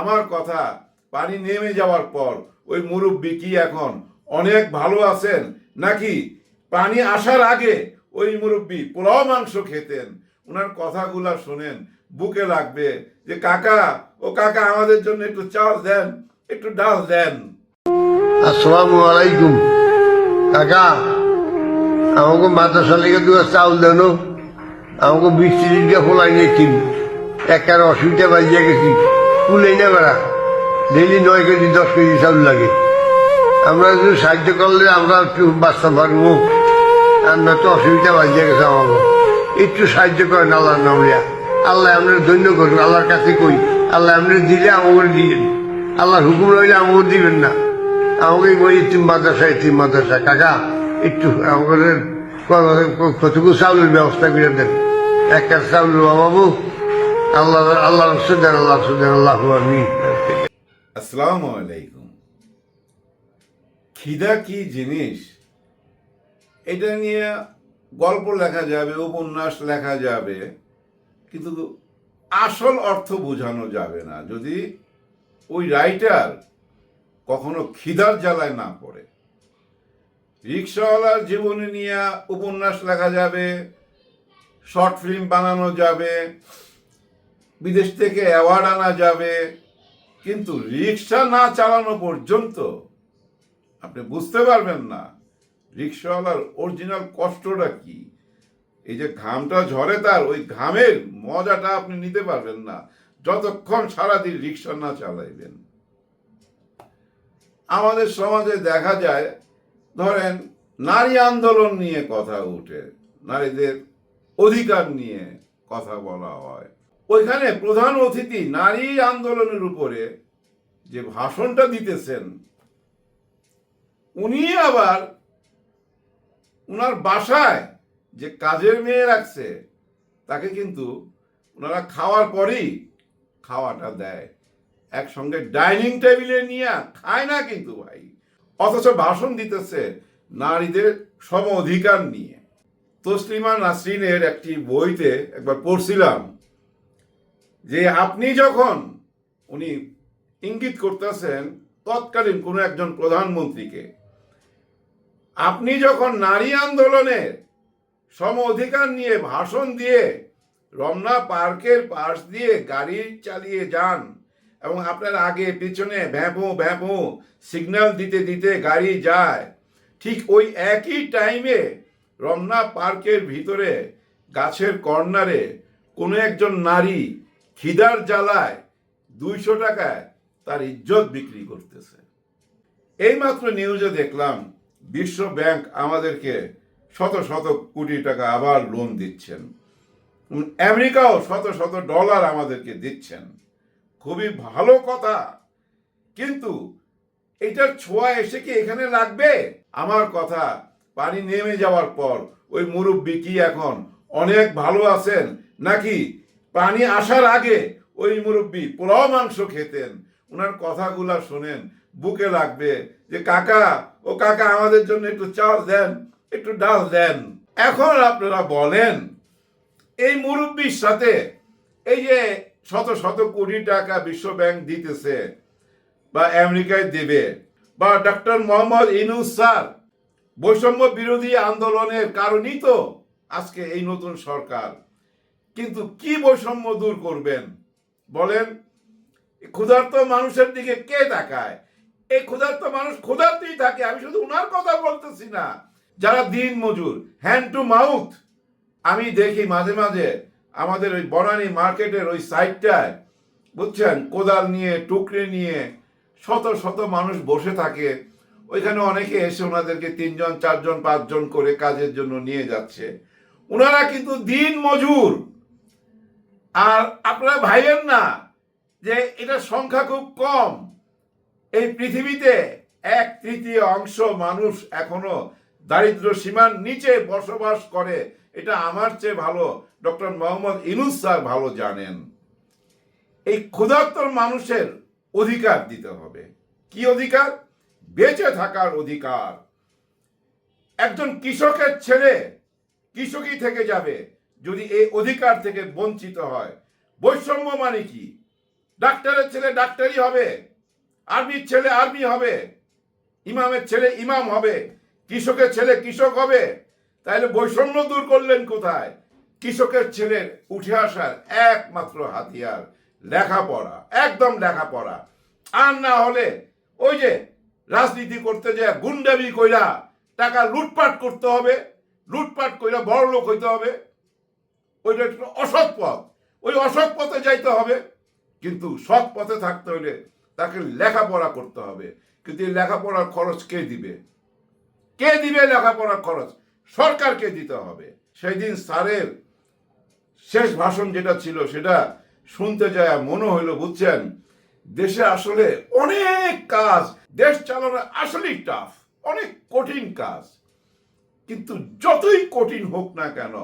আমার কথা, পানি নেমে যাওয়ার পর ওই মুরব্বী কি এখন? অনেক ভালো আছেন? নাকি পানি আসার আগে ওই মুরব্বী পোলাও মাংস খেতেন? ওনার কথাগুলা শোনেন, বুকে লাগবে যে, কাকা, ও কাকা, আমাদের জন্য একটু চাল দেন, একটু ডাল দেন। আসসালামু আলাইকুম। কাকা, আমাকে মাদ্রাসা লেগে দুটো চাউল দেন। আমাকে তিরিশ দিয়ে ফোলাই নিয়েছি। একার অসুবিধা বাজিয়ে গেছি। কুলেই না বেড়া। ডেলি নয় কেজি, দশ কেজি চাউল লাগে। আমরা যদি সাহায্য করলে আমরা একটু বাঁচতে পারব আমরা তো অসুবিধা বাজিয়ে গেছে আমাকে একটু সাহায্য করেন আল্লাহর নামলিয়া আল্লাহ আমরা ধন্য করুন আল্লাহর কাছে কই আল্লাহ আমরা দিলে আমাকে দিলেন আল্লাহর হুকুম রইলে আমাকে দিবেন না। আমাকে ওই ইতিম মাদ্রাসা ইতিম মাদ্রাসা কাকা, একটু আমাদের কতটুকু চাউলের ব্যবস্থা করে দেন। এক কাজ চাউল বাবু আল্লাহ আল্লাহ আল্লাহ আল্লাহ আসসালামু আলাইকুম। খিদা কি জিনিস? এটা নিয়ে গল্প লেখা যাবে, উপন্যাস লেখা যাবে, কিন্তু আসল অর্থ বোঝানো যাবে না। যদি ওই রাইটার কখনো খিদার জ্বালায় না পড়ে। রিক্সাওয়ালার জীবনী নিয়ে উপন্যাস লেখা যাবে, শর্ট ফিল্ম বানানো যাবে বিদেশ থেকে অ্যাওয়ার্ড আনা যাবে। কিন্তু রিক্সা না চালানো পর্যন্ত আপনি বুঝতে পারবেন না রিক্সাওয়ালার অরিজিনাল কষ্টটা কি। এই যে ঘামটা ঝরে তার, ওই ঘামের মজাটা আপনি নিতে পারবেন না। যতক্ষণ সারাদিন রিক্সা না চালাইবেন। আমাদের সমাজে দেখা যায়, ধরেন নারী আন্দোলন নিয়ে কথা উঠে, নারীদের অধিকার নিয়ে কথা বলা হয়। ওইখানে প্রধান অতিথি নারী আন্দোলনের উপরে যে ভাষণটা দিতেছেন, উনি আবার উনার বাসায় যে কাজের মেয়ে রাখছে, তাকে কিন্তু ওনারা খাওয়ার পরেই খাওয়াটা দেয়। একসঙ্গে ডাইনিং টেবিলে নিয়ে খায় না কিন্তু ভাই। অথচ ভাষণ দিতেছে নারীদের সম অধিকার নিয়ে। তসলিমা নাসরিনের একটি বইতে একবার পড়ছিলাম যে আপনি যখন উনি ইঙ্গিত করতেছেন, তৎকালীন কোনো একজন প্রধানমন্ত্রীকে, আপনি যখন নারী আন্দোলনের সম অধিকার নিয়ে ভাষণ দিয়ে রমনা পার্কের পাশ দিয়ে গাড়ি চালিয়ে যান এবং আপনার আগে পিছনে ভ্যাপো ভ্যাপো সিগন্যাল দিতে দিতে গাড়ি যায়, ঠিক ওই একই টাইমে রমনা পার্কের ভিতরে গাছের কর্নারে কোনো একজন নারী খিদার জ্বালায় দুইশো টাকায় তার ইজ্জত বিক্রি করতেছে। এইমাত্র নিউজে দেখলাম বিশ্ব ব্যাংক আমাদেরকে শত শত কোটি টাকা আবার লোন দিচ্ছেন। আমেরিকাও শত শত ডলার আমাদেরকে দিচ্ছেন। খুবই ভালো কথা। কিন্তু এটার ছোঁয়া এসে কি এখানে লাগবে? আমার কথা, পানি নেমে যাওয়ার পর ওই মুরব্বী কি এখন অনেক ভালো আছেন নাকি পানি আসার আগে ওই মুরব্বী পোলাও মাংস খেতেন। ওনার কথাগুলা শোনেন, বুকে লাগবে যে, কাকা, ও কাকা, আমাদের জন্য একটু চাল দেন, একটু ডাল দেন। এখন আপনারা বলেন, এই মুরব্বীর সাথে এই যে শত শত কোটি টাকা বিশ্ব ব্যাংক দিতেছে বা আমেরিকায় দেবে বা ডক্টর মোহাম্মদ ইনুস স্যার, বৈষম্য বিরোধী আন্দোলনের কারণই তো আজকে এই নতুন সরকার। কিন্তু কি বৈষম্য দূর করবেন? বলেন ক্ষুধার্ত মানুষের দিকে কে তাকায়? এই ক্ষুধার্ত মানুষ ক্ষুধার্তই থাকে, আমি শুধু উনার কথা বলতেছি না। যারা দিন মজুর হ্যান্ড টু মাউথ আমি দেখি মাঝে মাঝে আমাদের ওই বনানী মার্কেটের ওই সাইডটায় বুঝছেন, কোদাল নিয়ে, টুকরে নিয়ে শত শত মানুষ বসে থাকে। ওইখানে অনেকে এসে ওনাদেরকে তিনজন, চারজন, পাঁচজন করে কাজের জন্য নিয়ে যাচ্ছে। ওনারা কিন্তু দিন মজুর। আর আপনারা ভাইবেন না যে এটা সংখ্যা খুব কম। এই পৃথিবীতে এক তৃতীয় অংশ মানুষ এখনও দারিদ্র সীমার নিচে বসবাস করে। এটা আমার চেয়ে ভালো। ডক্টর মোহাম্মদ ইনুস স্যার ভালো জানেন। এই ক্ষুধার্তর মানুষের অধিকার দিতে হবে। কি অধিকার? বেঁচে থাকার অধিকার। একজন কৃষকের ছেলে কৃষকই থেকে যাবে। যদি এই অধিকার থেকে বঞ্চিত হয়, বৈষম্য মানে কি? ডাক্তারের ছেলে ডাক্তারই হবে আর্মির ছেলে আর্মি হবে, ইমামের ছেলে ইমাম হবে, কৃষকের ছেলে কৃষক হবে, তাহলে বৈষম্য দূর করলেন কোথায়? কৃষকের ছেলের উঠে আসার একমাত্র হাতিয়ার লেখাপড়া, একদম লেখাপড়া। আর না হলে ওই যে রাজনীতি করতে যে গুন্ডামি কইরা টাকা লুটপাট করতে হবে, লুটপাট কইরা বড় লোক হইতে হবে ওইটা একটা অসৎ পথ। ওই অসৎ পথে যাইতে হবে, কিন্তু সৎ পথে থাকতে হলে তাকে লেখাপড়া করতে হবে। কিন্তু এই লেখাপড়ার খরচ কে দিবে? কে দিবে লেখাপড়ার খরচ? সরকারকে দিতে হবে? সেই দিন স্যারের শেষ ভাষণ যেটা ছিল, সেটা শুনতে যায় মনে হইল, বুঝছেন? দেশে আসলে অনেক কাজ, দেশ চালানো আসলেই টাফ অনেক কঠিন কাজ। কিন্তু যতই কঠিন হোক না কেন,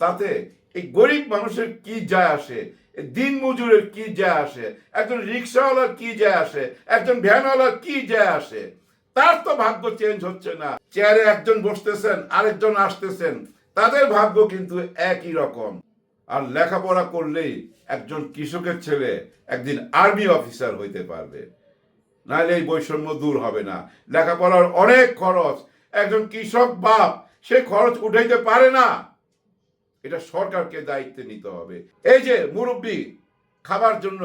তাতে এই গরিব মানুষের কি যায় আসে? দিন মজুরের কি যায় আসে? একজন রিক্সাওয়ালার কি যায় আসে? একজন ভ্যানওয়ালার কি যায় আসে? তার তো ভাগ্য চেঞ্জ হচ্ছে না। চেয়ারে একজন বসতেছেন, আরেকজন আসতেছেন। তাদের ভাগ্য কিন্তু একই রকম। আর লেখাপড়া করলেই একজন কৃষকের ছেলে একদিন আর্মি অফিসার হইতে পারবে। নাহলে এই বৈষম্য দূর হবে না। লেখাপড়ার অনেক খরচ। একজন কৃষক বাপ, সে খরচ উঠাইতে পারে না। এটা সরকারকে দায়িত্বে নিতে হবে। এই যে মুরব্বী খাবার জন্য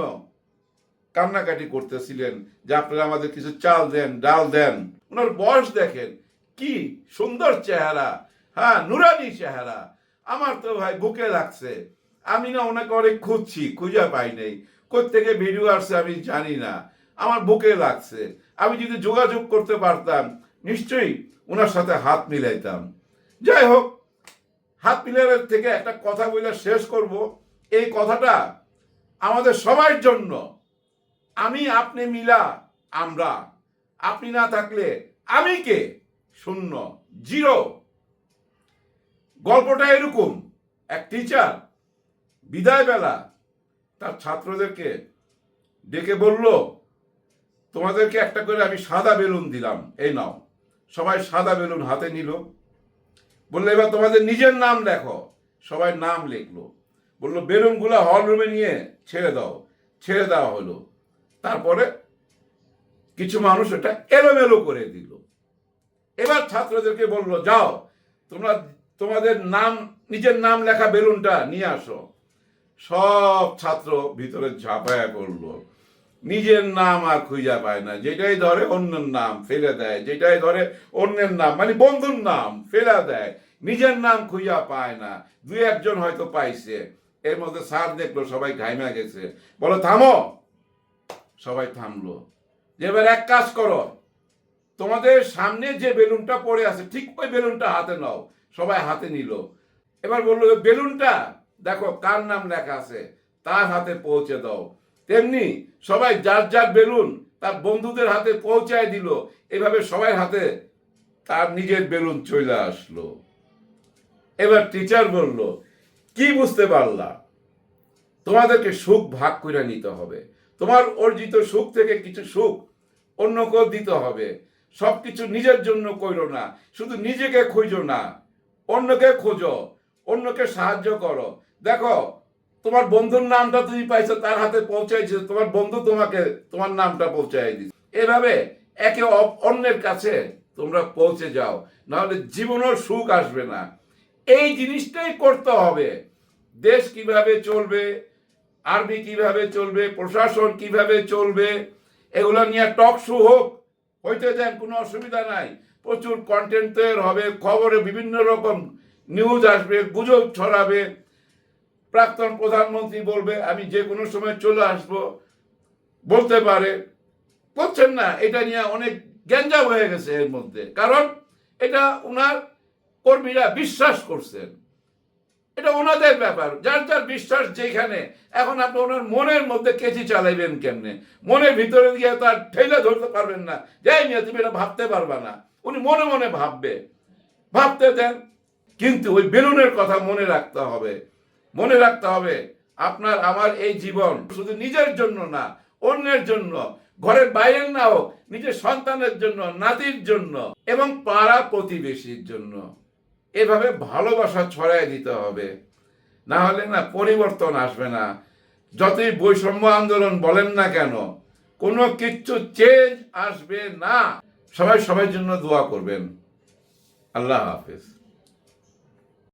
কান্নাকাটি করতেছিলেন, যে আপনারা আমাদের কিছু চাল দেন, ডাল দেন, ওনার বয়স দেখেন, কি সুন্দর চেহারা হ্যাঁ নুরানি চেহারা। আমার তো ভাই বুকে লাগছে। আমি না ওনাকে অনেক খুঁজছি, খুঁজে পাই নাই। থেকে ভিডিও আসছে আমি জানি না। আমার বুকে লাগছে। আমি যদি যোগাযোগ করতে পারতাম, নিশ্চয়ই ওনার সাথে হাত মিলাইতাম। যাই হোক হাত মিলানোর থেকে একটা কথা বলে শেষ করব। এই কথাটা আমাদের সবার জন্য। আমি, আপনি মিলা, আমরা। আপনি না থাকলে আমি কে? শূন্য, জিরো। গল্পটা এরকম। এক টিচার বিদায় বেলা তার ছাত্রদেরকে ডেকে বলল, তোমাদেরকে একটা করে আমি সাদা বেলুন দিলাম। এই নাও। সবাই সাদা বেলুন হাতে নিল। বলল, এবার তোমাদের নিজের নাম লেখো। সবাই নাম লিখলো। বলল, বেলুনগুলো হল রুমে নিয়ে ছেড়ে দাও। ছেড়ে দেওয়া হলো। তারপরে কিছু মানুষ এটা এলোমেলো করে দিল। এবার ছাত্রদেরকে বলল, যাও, তোমরা তোমাদের নাম, নিজের নাম লেখা বেলুনটা নিয়ে আসো। সব ছাত্র ভিতরে ঝাঁপায় পড়ল। নিজের নাম আর খুঁজা পায় না। যেটাই ধরে অন্যের নাম ফেলে দেয়, যেটাই ধরে অন্যের নাম মানে বন্ধুর নাম ফেলে দেয়, নিজের নাম খুঁজা পায় না। দুই একজন হয়তো পাইছে। এর মধ্যে সার দেখল, সবাই ঘাইমা গেছে। বলো, থামো। সবাই থামলো। এবার এক কাজ করো। তোমাদের সামনে যে বেলুনটা পড়ে আছে, ঠিক ওই বেলুনটা হাতে নাও। সবাই হাতে নিল। এবার বলল, বেলুনটা, দেখো, কার নাম লেখা আছে? তার হাতে পৌঁছে দাও। তেমনি সবাই যার যার বেলুন তার বন্ধুদের হাতে পৌঁছায় দিল। এভাবে সবাই হাতে তার নিজের বেলুন চলে আসলো। এবার টিচার বলল, কি বুঝতে পারলা? তোমাদেরকে সুখ ভাগ করে নিতে হবে। তোমার অর্জিত সুখ থেকে কিছু সুখ অন্যকেও দিতে হবে। সবকিছু নিজের জন্য কইরো না, শুধু নিজেকে খুঁজো না। অন্যকে খোঁজো, অন্যকে সাহায্য করো। দেখো তোমার বন্ধুর নামটা তুমি পাইছো, তার হাতে পৌঁছাইছে তোমার বন্ধু তোমাকে, তোমার নামটা পৌঁছাই দিচ্ছে এভাবে একে অন্যের কাছে তোমরা পৌঁছে যাও, নাহলে জীবনের সুখ আসবে না। এই জিনিসটাই করতে হবে। দেশ কীভাবে চলবে, আর্মি কীভাবে চলবে, প্রশাসন কীভাবে চলবে, এগুলো নিয়ে টক শো হোক, হইতে দেন কোনো অসুবিধা নাই। প্রচুর কন্টেন্ট তৈরি হবে, খবরে বিভিন্ন রকম নিউজ আসবে, গুজব ছড়াবে প্রাক্তন প্রধানমন্ত্রী বলবে, আমি যে কোনো সময় চলে আসব। বলতে পারে। করছেন না, এটা নিয়ে অনেক গ্যাঞ্জাম হয়ে গেছে এর মধ্যে। কারণ এটা ওনার কর্মীরা বিশ্বাস করছেন। এটা ওনাদের ব্যাপার। যার যার বিশ্বাস যেখানে, এখন আপনি ওনার মনের মধ্যে কেচি চালাইবেন কেমনে? মনের ভিতরে গিয়ে তার ঠেলে ধরতে পারবেন না। যাই নিয়ে, তুমি এটা ভাবতে পারবা না। উনি মনে মনে ভাববে। ভাবতে দেন, কিন্তু ওই বেলুনের কথা মনে রাখতে হবে। মনে রাখতে হবে, আপনার, আমার এই জীবন শুধু নিজের জন্য না, অন্যের জন্য, ঘরের বাইরের না হোক, নিজের সন্তানের জন্য, নাতির জন্য এবং পাড়া প্রতিবেশীর জন্য। এভাবে ভালোবাসা ছড়াই দিতে হবে। না হলে না পরিবর্তন আসবে না। যতই বৈষম্য আন্দোলন বলেন না কেন, কোনো কিচ্ছু চেঞ্জ আসবে না। সবাই সবার জন্য দোয়া করবেন। আল্লাহ হাফেজ।